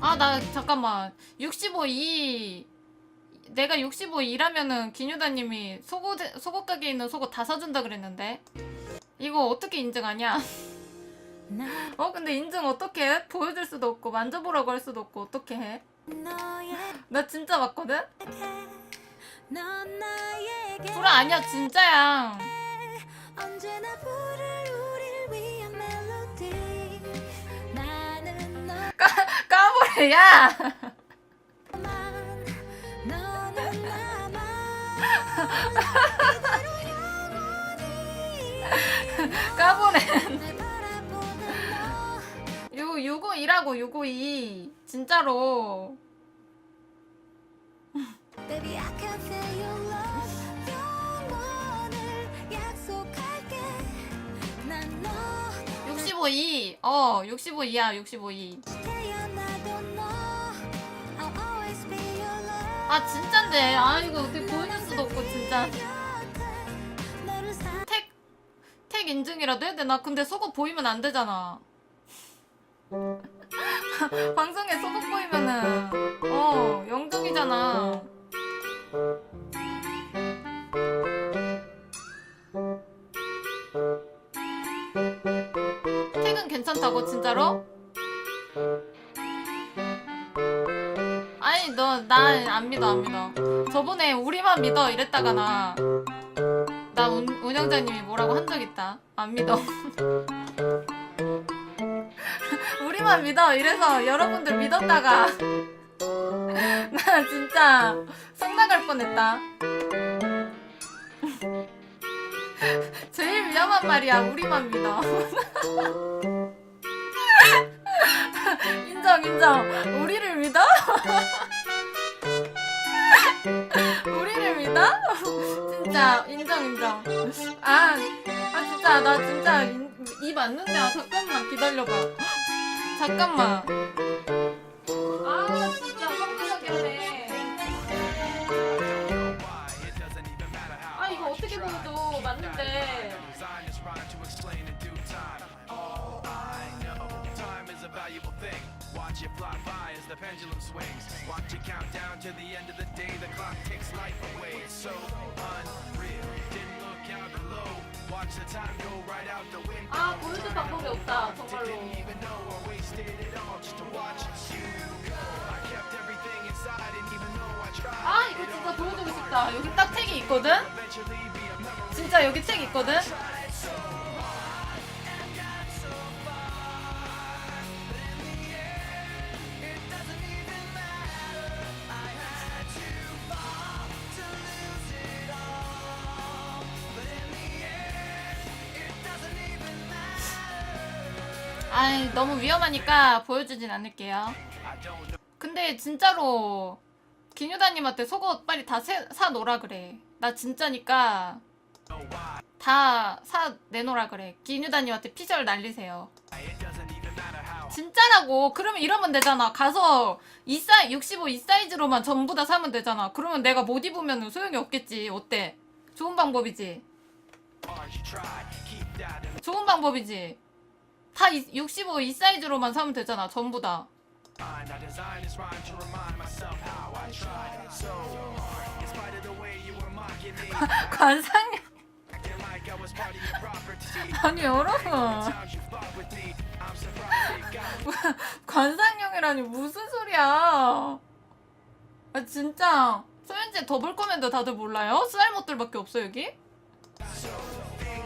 아 나 잠깐만 65 2 내가 65 2라면은 기뉴다님이 속옷 속옷 가게에 있는 속옷 다 사준다 그랬는데 이거 어떻게 인증하냐? 어 근데 인증 어떻게 해? 보여줄 수도 없고 만져보라고 할 수도 없고 어떻게 해? 나 진짜 맞거든? 불아 아니야 진짜야 까불이 야! 너요 652라고 652 진짜로. Baby I can feel your love. 영원을 약속할게. 난너. 65 2. 어, 65 2야, 65 2. 아, 진짠데. 아, 이거 어떻게 보여줄 수도 없고, 진짜. 택, 택 인증이라도 해야 돼. 나 근데 속옷 보이면 안 되잖아. 방송에 속옷 보이면은, 어, 영등이잖아. 택은 괜찮다고, 진짜로? 아니, 너, 나안 믿어, 안 믿어. 저번에 우리만 믿어 이랬다가 나, 나 운, 운영자님이 뭐라고 한 적 있다. 안 믿어. 우리만 믿어 이래서 여러분들 믿었다가 나 진짜 성 나갈 뻔했다. 제일 위험한 말이야. 우리만 믿어. 인정 인정. 우리를 믿어? 믿어? 진짜 인정 인정. 아, 아 진짜 나 진짜 이, 이 맞는데 아 잠깐만 기다려봐. 잠깐만. Watch it fly by as the pendulum swings. Watch it count down to the end of the day. The clock takes life away. It's so unreal. Didn't look out below. Watch the time go right out the window. 아 보여줄 방법이 없다 정말로. Didn't even know I wasted it all just to watch you go. I kept everything inside, and even though I tried, 아 이거 진짜 보여주고 싶다. 여기 딱 택이 있거든. 진짜 여기 책 있거든. 아이 너무 위험하니까 보여주진 않을게요. 근데 진짜로 기뉴다님한테 속옷 빨리 다 사 놓으라 그래. 나 진짜니까 다 사 내놓으라 그래. 기뉴다님한테 피셜 날리세요. 진짜라고. 그러면 이러면 되잖아. 가서 이 사이 65이 사이즈로만 전부 다 사면 되잖아. 그러면 내가 못 입으면 소용이 없겠지. 어때? 좋은 방법이지. 좋은 방법이지. 다 65 이 사이즈로만 사면 되잖아. 전부 다. Property. 아니 여러분. 관상형이라니 무슨 소리야? 아 진짜 소연지 더블 코멘트 다들 몰라요? 쌀못들밖에 없어 여기?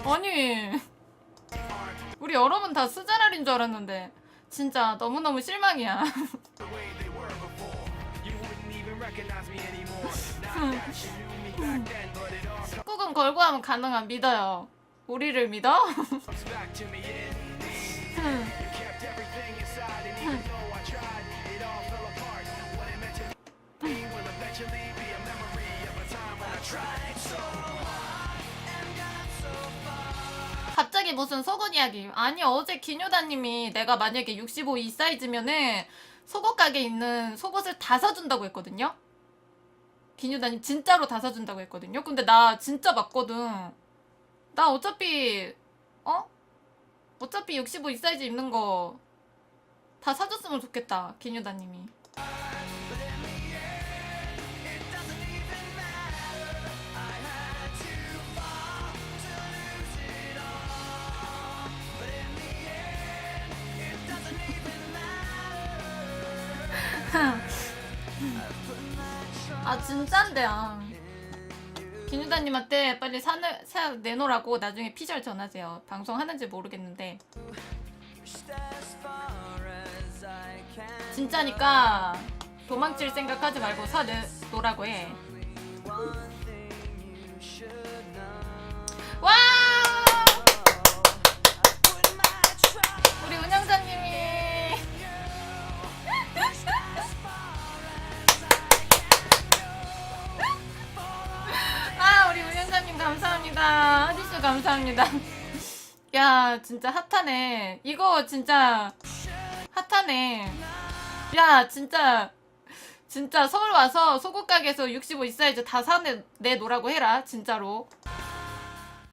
아니 우리 여러분 다 스자랄인 줄 알았는데 진짜 너무너무 실망이야 꾹은 걸고 하면 가능한 믿어요 우리를 믿어? 갑자기 무슨 속옷 이야기 아니 어제 기뉴다님이 내가 만약에 65 이 사이즈면은 속옷 가게에 있는 속옷을 다 사준다고 했거든요 기뉴다님 진짜로 다 사준다고 했거든요 근데 나 진짜 맞거든 나 어차피 어? 어차피 65 이 사이즈 입는 거 다 사줬으면 좋겠다 기뉴다님이 아 진짠데 아. 기뉴다님한테 빨리 산을 사 내놓으라고 나중에 피셜 전하세요. 방송 하는지 모르겠는데. 진짜니까 도망칠 생각하지 말고 사 내놓으라고 해 감사합니다. 야 진짜 핫하네. 이거 진짜 핫하네. 야 진짜 진짜 서울 와서 소국 가게에서 65 있어야지 다 사내 내놓으라고 해라 진짜로